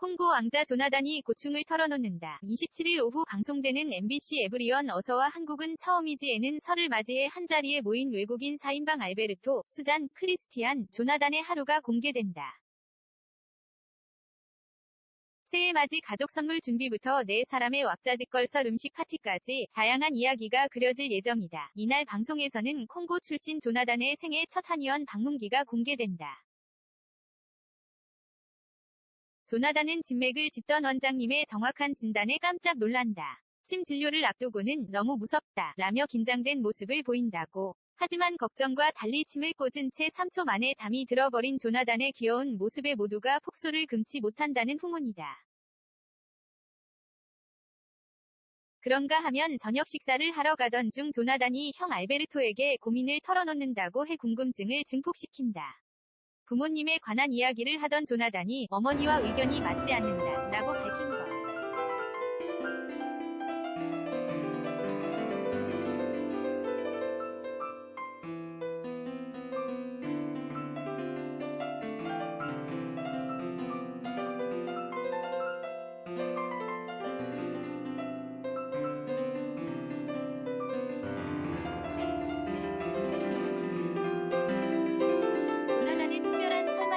콩고 왕자 조나단이 고충을 털어놓는다. 27일 오후 방송되는 MBC 에브리원 어서와 한국은 처음이지에는 설을 맞이해 한자리에 모인 외국인 4인방 알베르토, 수잔, 크리스티안, 조나단의 하루가 공개된다. 새해 맞이 가족 선물 준비부터 네 사람의 왁자지껄 설 음식 파티까지 다양한 이야기가 그려질 예정이다. 이날 방송에서는 콩고 출신 조나단의 생애 첫 한의원 방문기가 공개된다. 조나단은 진맥을 짚던 원장님의 정확한 진단에 깜짝 놀란다. 침 진료를 앞두고는 너무 무섭다 라며 긴장된 모습을 보인다고. 하지만 걱정과 달리 침을 꽂은 채 3초 만에 잠이 들어버린 조나단의 귀여운 모습에 모두가 폭소를 금치 못한다는 후문이다. 그런가 하면 저녁 식사를 하러 가던 중 조나단이 형 알베르토에게 고민을 털어놓는다고 해 궁금증을 증폭시킨다. 부모님에 관한 이야기를 하던 조나단이 어머니와 의견이 맞지 않는다 라고 밝힌 것.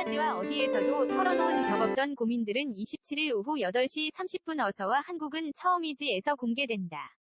설맞이와 어디에서도 털어놓은 적 없던 고민들은 27일 오후 8시 30분 어서와 한국은 처음이지에서 공개된다.